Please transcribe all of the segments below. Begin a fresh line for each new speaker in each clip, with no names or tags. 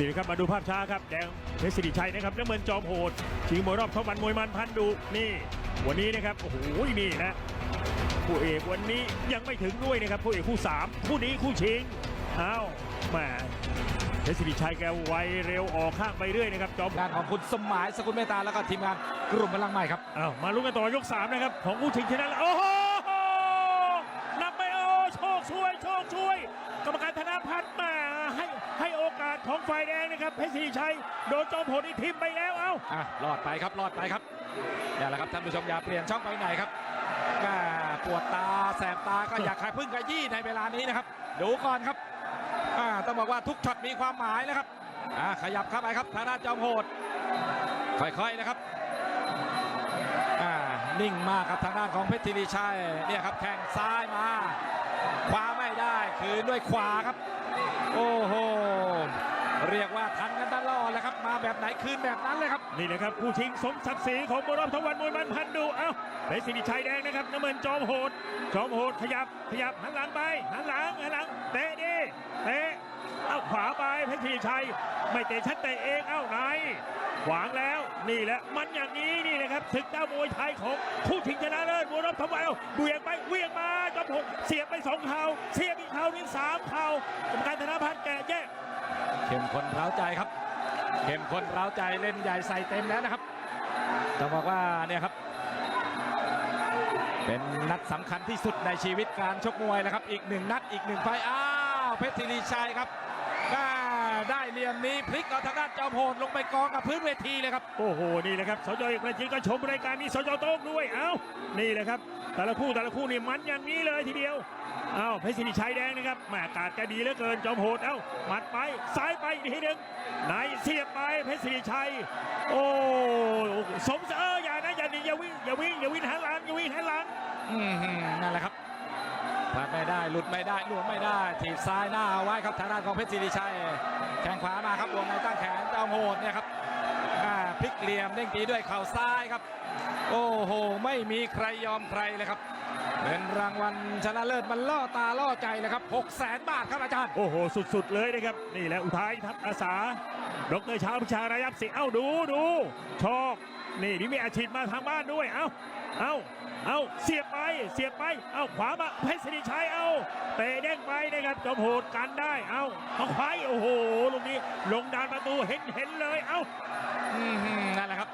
นี่นะครับมาดูภาพช้าครับแดงเพชรสิริชัยนะครับน้ำเงินจอมโหดชิงมวยรอบท้องวันมวยมันพันดุนี่ วันนี้นะครับโอ้โหนี่นะผู้เอกวันนี้ยังไม่ถึงด้วยนะครับผู้เอกคู่สามคู่นี้คู่ชิงอ้าวแหมเพชรสิริชัยแกไวเร็วออกข้างไปเรื่อยนะครับจอม
งานของคุณสมหมายสกุลเมตตาแล้วก็ทีมงานกลุ่มพลังใหม่ครับ
อ้าวมาลุ้นกันต่อยกสามนะครับของคู่ชิงชนะแล้วโอ้โหนับไปโอ้โชคช่วยโชคช่วย กรรมการธนพัฒน์มาให้ให้โอกาส ของฝ่ายแดงนะครับเพชรศรีชัยโดนจอมโหดอีกทิมไปแล้วเอ้า
อะรอดไปครับรอดไปครับนี่แหละครับท่านผู้ชมอย่าเปลี่ยนช่องไปไหนครับแม่ปวดตาแสบตาก็อยากขายพึ่งกระยี่ในเวลานี้นะครับดูก่อนครับอ่าต้องบอกว่าทุกช็อตมีความหมายนะครับอ่าขยับเข้าไปครับทางด้านจอมโหดค่อยๆนะครับอ่านิ่งมากครับทางด้านของเพชรธีรีชัยเนี่ยครับแข้งซ้ายมาขวาไม่ได้คืนด้วยขวาครับ โอ้โห เรียกว่าทันกันตลอดเลยครับ มาแบบไหนคืนแบบนั้นเลยครับ
นี่นะครับผู้ชิงสมศักดิ์ศรีของมรอบทั้งวันมวยมันพันดู เอ้าเพชรศรีชัยแดงนะครับน้ำเงินจอมโหด จอมโหดขยับขยับหันหลังไปหันหลังหันหลังเตะดิเตะเอ้าขวาไปเพชรศรีชัย ไม่เตะชัดเตะเองเอ้าไหนขวางแล้วนี่แหละมันอย่างนี้นี่นะครับศึกเจ้ามวยไทยของผู้ชิงชนะเลิศมวยรอบทวันเอาเบี่ยงไปเวี่ยงมาจอมโหดเสียบไปสองเข่าเสียบอีกเข่าหนึงสามเข่ากรรมการธนพัฒน์แกะแยก
เข้มข้นเร้าใจครับเข้มข้นเร้าใจเล่นใหญ่ใส่เต็มแล้วนะครับต้องบอกว่าเนี่ยครับ เป็นนัดสำคัญที่สุดในชีวิตการชกมวยแล้วครับ อีกหนึ่งนัดอีกหนึ่งไฟอ้าวเพชรธีรีชัยครับอ่า ได้เหลี่ยมนี้พลิกเอาทางด้านจอมโหดลงไปกองกับพื้นเวทีเลยครับ
โอ้โห นี่แหละครับสจเอกประจิตก็ชมรายการนี้สจโต้งด้วย เอ้า นี่แหละครับ แต่ละคู่แต่ละคู่นี่มันอย่างนี้เลยทีเดียว เอ้าเพชรศิริชัยแดงนะครับแหมอากาศแกดีเหลือเกินจอมโหด เอ้าหมัดไปซ้ายไปอีกทีหนึ่งไหนเสียบไปเพชรศิริชัย โอ้สมเอออย่านะอย่าหนีอย่าวิ่งอย่าวิ่งอย่าวิ่งหันหลังอย่าวิ่งหันหลัง
อืมนั่นแหละครับ พลาดไม่ได้หลุดไม่ได้หลวมไม่ได้ ถีบซ้ายหน้าเอาไว้ครับทางด้านของเพชรศิริชัยแข้งขวามาครับวงในตั้งแขนเจ้าโหดเนี่ยครับพลิกเหลี่ยมเด้งตีด้วยเข่าซ้ายครับ โอ้โห ไม่มีใครยอมใครเลยครับ เป็นรางวัลชนะเลิศมันล่อตาล่อใจเลยครับ6 0 0แสนบาทครับอาจารย์
โอ้โห สุดๆเลยนะครับ นี่แหละอุทัยทัพอาสาดรชาวพิชาระยับสิเอ้าดูดูชอก นี่นี่มีอาชีพมาทางบ้านด้วย เอ้าเอ้าเอ้าเสียบไป เสียบไป เอ้าขวามา เพชรศรีชัย เอ้าเตะเด้งไปนะครับจอมโหดกันได้ เอ้าเอาควายโอ้โห ลูกนี้ ลงดานประตู เห็นเห็นเลย เอ้า
อืมนั่นแหละครับ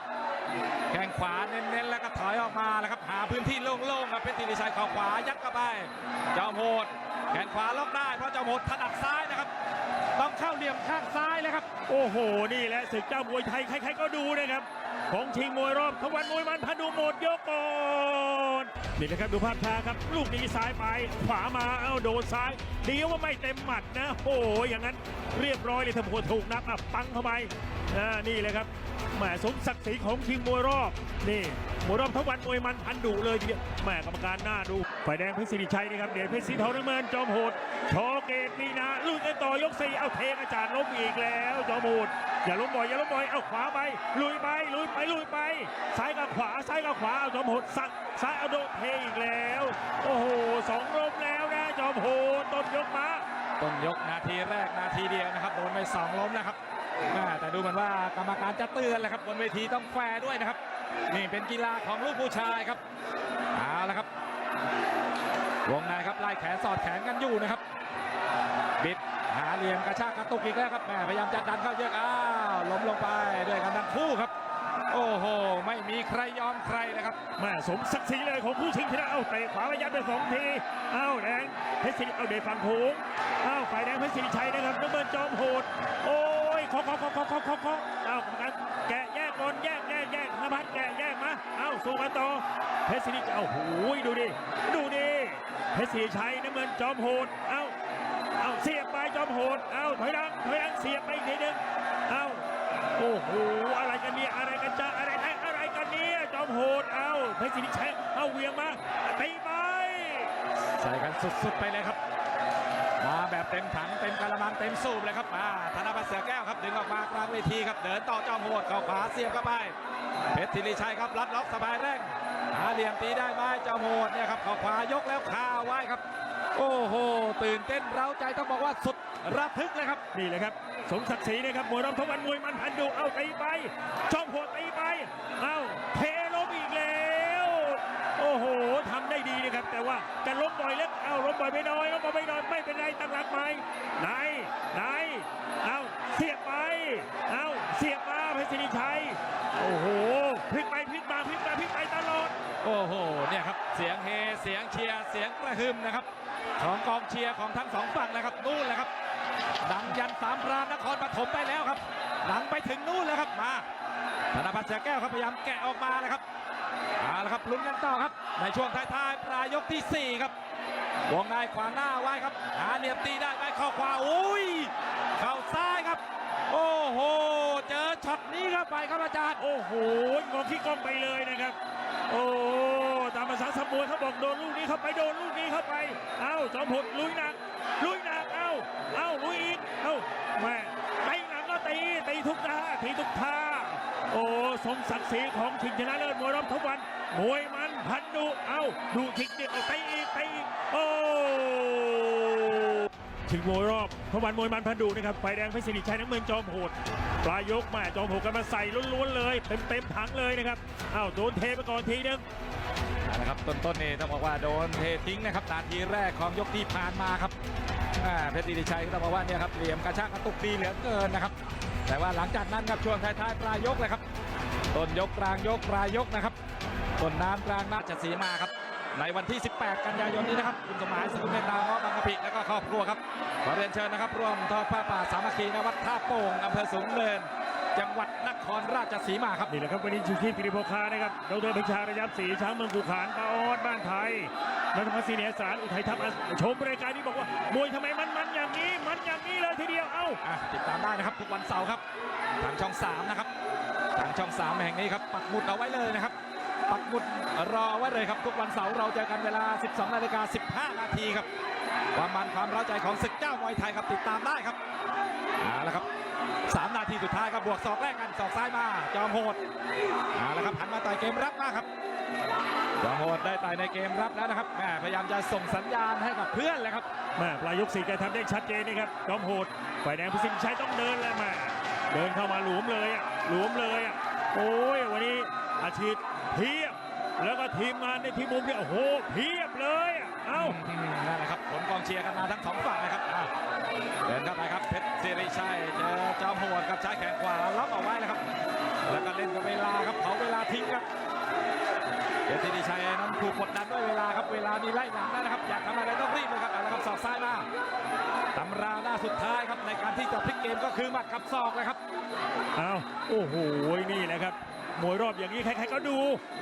แข้งขวาเน้นๆ แล้วก็ถอยออกมาแล้วครับ หาพื้นที่โล่งๆ ครับ เพชรธีรชัยขวายัดเข้าไปเจ้าโหด แขนขวาล็อกได้ เพราะเจ้าโหดถนัดซ้ายนะครับ ต้องเข้าเหลี่ยมข้างซ้ายเลยครับ
โอ้โห นี่แหละศึกเจ้ามวยไทยใครๆก็ดูนะครับ ของชิงมวยรอบทวันมวยมันพันดูหมดยกก่อนนี่นะครับดูภาพช้าครับ ลูกนี้ซ้ายไป ขวามา เอ้าโดนซ้าย ดีว่าไม่เต็มหมัดนะ โอ้โหอย่างนั้นเรียบร้อยเลยถ้าหัวถูกนับอะปังเข้าไปอ่านี่เลยครับแหมสมศักดิ์ศรีของชิงมวยรอบ นี่มวยรอบทวันมวยมันพันดุเลยทีเดียวแหมกรรมการหน้าดูฝ่ายแดงเพชรศิริชัยนะครับเดชเพชรสีทองน้ำเงินจอมโหดชอเกตมีนา ยกันต่อยกสี่เอาเทอาจารย์ล้มอีกแล้วจอมโหดอย่าล้มบ่อยอย่าล้มบ่อยเอาขวาไป ลุยไปลุยไปลุยไปซ้ายกับขวาซ้ายกับขวาเอาจอมโหดสักซ้ายเอาโดนเทอีกแล้ว โอ้โหสองล้มแล้วนะจอมโหดต้นยกมา
ต้นยกนาทีแรกนาทีเดียวนะครับโดนไปสองล้มนะครับแต่ดูเหมือนว่ากรรมการจะเตือนแหละครับบนเวทีต้องแฟร์ด้วยนะครับ นี่เป็นกีฬาของลูกผู้ชายครับเอาละครับวงในครับไล่แขนสอดแขนกันอยู่นะครับ เหลี่ยมกระชากกระตุกอีกแล้วครับแม่พยายามจะดันเข้าเยอะอ้าวล้มลงไปด้วยกันทั้งคู่ครับ โอ้โห ไม่มีใครยอมใครเลยครับ
แม่สมศักดิ์ศรีเลยของผู้ชิงชนะเอาเตะขวาระยัดไปสองทีเอ้าแดงเพชรศิริเอาเดชฝั่งโขงเอ้าฝ่ายแดงเพชรศิริชัยนะครับน้ำเงินจอมโหดโอ้ยขอขอขอขอขอขอขอเอ้ากรรมการแกะแยกก่อนแยกแยกแยกนภัสแกะแยกมาเอ้าสู้กันต่อเพชรศิริเอ้าหูยดูดิดูดิเพชรศิริชัยน้ำเงินจอมโหดเอ้า เอาเสียบไปจอมโหดเอาถอยหลังถอยหลังเสียบไปอีกทีหนึ่งเอาโอ้โหอะไรกันเนี่ยอะไรกันจ้าอะไรอะไรกันเนี่ยจอมโหดเอาเพชรศิริชัยเอาเวียงมาตีไป
ใส่กันสุดๆไปเลยครับ มาแบบเต็มถังเต็มกระมังเต็มสูบเลยครับมาธนบัตรเสือแก้วครับดึงออกมากลางเวทีครับเดินต่อจอมโหดเข้าขวาเสียบเข้าไปเพชรธีริชัยครับรัดล็อกสบายแรงหาเหลี่ยมตีได้ไหมจอมโหดเนี่ยครับเข้าขวายกแล้วคาไว้ครับ โอ้โหตื่นเต้นเร้าใจต้องบอกว่าสุดระทึกเลยครับ
นี่เลยครับ สมศักดิ์ศรีนะครับมวยรอบทวันมวยมันพันดุเอาตีไปช่องโหดตีไปเอาเท โอ้โหทำได้ดีนะครับ แต่ว่าจะล้มบ่อยเล็กเอ้าล้มบ่อยไม่น้อยล้มบ่อยไม่น้อยไม่เป็นไรตั้งหลักใหม่ไหนไหนเอ้าเสียบไปเอ้าเสียบมาเพชรศิริชัยโอ้โหพลิกไปพลิกมาพลิกมาพลิกไปตลอด
โอ้โหเนี่ยครับเสียงเฮเสียงเชียร์เสียงกระหึ่มนะครับ ของกองเชียร์ของทั้งสองฝั่งนะครับนู่นแหละครับดังยันสามรานนครปฐมไปแล้วครับดังไปถึงนู่นแล้วครับมาธนพัฒน์เสือแก้วครับพยายามแกะออกมาแล้วครับ เอาละครับลุ้นกันต่อครับ ในช่วงท้ายๆปลายยกทีสี่4 ครับวงในขวางหน้าไว้ครับ หาเหลี่ยมตีได้ไหมเข้าขวาอุ้ยเข้าซ้ายครับ โอ้โห เจอช็อตนี้เข้าไปครับอาจารย์
โอ้โหงอขี้กล้องไปเลยนะครับ โอ้ตามภาษาสมวยเขาบอกโดนลูกนี้เข้าไปโดนลูกนี้เข้าไป เอ้าจอมพลลุยหนักลุยหนักเอ้าเอ้าลุยอีกเอ้าแม่ตีหนักก็ตีตีทุกท่าทีทุกท่า อ้สมศักดิ์ศรีของชิงชนะเลิศมวยรอบทุกวันมวยมันพันดุเอ้าดูทิกเด็กตีอีกตีอีกโอ้ถึงมวยรอบทวันมวยมันพันดุนะครับไฟแดงเพชรศิริชัยน้ำเมือจอมโหดปลายยกแม่จอมโหดกันมาใส่ล้วนๆเลยเต็มๆถังเลยนะครับอ้าวโดนเทไปก่อนทีนึง
นะครับต้นๆนี่ต้องบอกว่าโดนเททิ้งนะครับนาทีแรกของยกที่ผ่านมาครับเพชรดิชัยก็ต้องบอกว่าเนี่ยครับเหลี่ยมกระชากกระตุกดีเหลือเกินนะครับ แต่ว่าหลังจากนั้นครับช่วงท้ายๆปลายยกเลยครับ ต้นยกกลางยกปลายยกนะครับต้นน้ำกลางน่าจะสีมาครับ ในวันที่ 18 กันยายนนี้นะครับคุณสมหมายสกุลเมตตาง้อบางกะปิแล้วก็ครอบครัวครับขอเรียนเชิญนะครับ ร่วมทอดผ้าป่าสามัคคีณวัดท่าโป่งอำเภอสูงเนิน จังหวัดนครราชสีมาครับ
นี่แหละครับวันนี้ชูชีพกิริโภคานะครับดรพิชาระยับศรีช้างเมืองกุขานปาออดบ้านไทยนัทพัฒน์ศรีเนยสารอุทัยทัพชมรายการนี้บอกว่ามวยทำไมมันมันอย่างนี้ มันอย่างนี้เลยทีเดียวเอ้า
อะติดตามได้นะครับทุกวันเสาร์ครับทางช่อง 3 นะครับทางช่อง 3 แห่งนี้ครับปักหมุดเอาไว้เลยนะครับปักหมุดรอไว้เลยครับทุกวันเสาร์เราเจอกันเวลา 12นาฬิกา15นาทีครับ ความมันความร้าใจของศึกเจ้ามวยไทยครับติดตามได้ครับเอาละครับ3นาทีสุดท้ายครับบวกศอกแรกกันศอกซ้ายมา จอมโหดเอาละครับหันมาต่อยเกมรับมากครับจอมโหดได้ต่อยในเกมรับแล้วนะครับแม่พยายามจะส่งสัญญาณให้กับเพื่อนเลยครับ
แม่ปลายยกสี่แกทำได้ชัดเจนนะครับจอมโหดฝ่ายแดงพิสิทธิ์ชัยต้องเดินแล้วแม่เดินเข้ามาหลวมเลยอะหลวมเลยอะโอ้ยวันนี้อาชีพเพียบ แล้วก็ทีมงานในทีมมุมเนี่ยโอ้โหเพียบเลยอะ เอ้า
นั่นแหละครับผลกองเชียร์กันมาทั้งสองฝั่งนะครับเดินเข้าไปครับเพชรศิริชัยเจอจอมโหดกับชายแขนขวาล็อกเอาไว้เลยครับ แล้วก็เล่นกับเวลาครับเผาเวลาทิ้งครับเพชรศิริชัยนั้นถูกกดดันด้วยเวลาครับเวลามีไล่หลังแล้วนะครับอยากทำอะไรต้องรีบเลยครับเอาละครับศอกซ้ายมาตำราหน้าสุดท้ายครับในการที่จะพลิกเกมก็คือหมัดกับศอกเลยครับ
เอาโอ้โหนี่แหละครับ มวยรอบอย่างนี้ใครๆก็ดู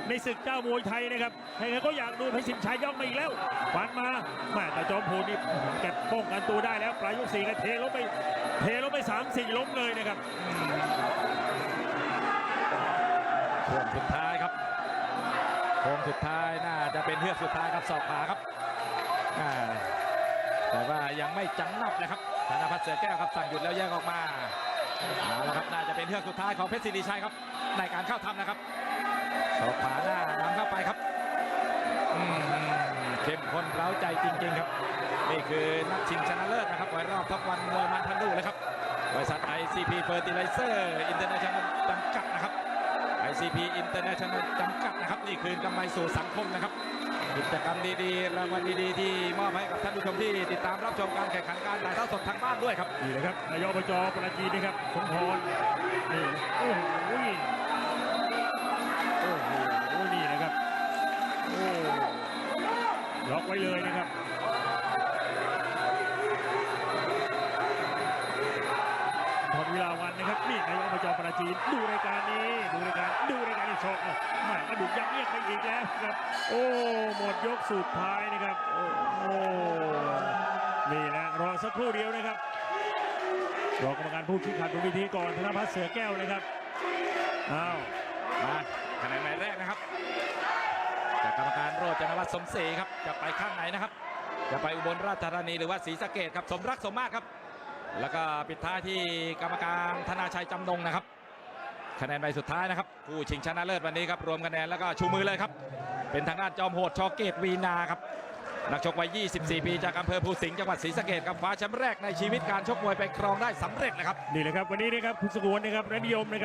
ในศึกเจ้ามวยไทยนะครับใครๆก็อยากดูเพชรสินชัยย่องมาอีกแล้วฟันมาแม่แต่จอมโพนี่แกป้องกันตัวได้แล้วปลายยกสี่ก็เทล้มไปเทล้มไปสามสี่ล้มเลยนะครับ
ช่วงสุดท้ายครับโค้งสุดท้ายน่าจะเป็นเฮือกสุดท้ายครับสอบขาครับแต่ว่ายังไม่จังนับนะครับธนพัฒน์เสือแก้วครับสั่งหยุดแล้วแยกออกมา เอาละครับน่าจะเป็นเฮือกสุดท้ายของเพชรศิริชัยครับ ในการเข้าทำนะครับสอบขาหน้านำเข้าไปครับอืมเข้มข้นเร้าใจจริง ๆ ครับ นี่คือนัดชิงชนะเลิศนะครับไว้รอบทักวันมวยมันพันดูเลยครับบริษัท ICP Fertilizer International จำกัดนะครับ ICP International จำกัดนะครับ นี่คือกำไรสู่สังคมนะครับ กิจกรรมดีๆรางวัลดีๆที่มอบให้กับท่านผู้ชมที่ติดตามรับชมการแข่งขันการถ่ายทอดสดทางบ้านด้วยครับ
นี่แหละครับนายกอบจปราจีนนะครับสมพรนี่โอ้โหโอ้โหนี่นะครับโอ้ล็อกไว้เลยนะครับ กอบจปราจีนดูรายการนี้ดูรายการดูรายการอีกสองอะแม่กระดูกยักเรียกไปอีกแล้วครับ โอ้หมดยกสุดท้ายนะครับ โอ้โหนี่แหละรอสักครู่เดียวนะครับรอกรรมการผู้ชี้ขาดบนเวทีก่อนธนพัฒน์เสือแก้วนะครับอ้าว
มาคะแนนหมายแรกนะครับจากกรรมการโรจนวัฒน์สมศรีครับจะไปข้างไหนนะครับ จะไปอุบลราชธานีหรือว่าศรีสะเกดครับสมรักสมมาตรครับ แล้วก็ปิดท้ายที่กรรมการธนาชัยจำนงนะครับ คะแนนใบสุดท้ายนะครับผู้ชิงชนะเลิศวันนี้ครับรวมคะแนนแล้วก็ชูมือเลยครับ เป็นทางด้านจอมโหดชอเกตวีนาครับนักชกวัย 24 ปี จากอำเภอภูสิงห์จังหวัดศรีสะเกดครับฟ้าแชมป์แรกในชีวิตการชกมวยไปครองได้สำเร็จนะครับ
นี่แหละครับวันนี้นะครับคุณสกวนนะครับนิยมนะครับ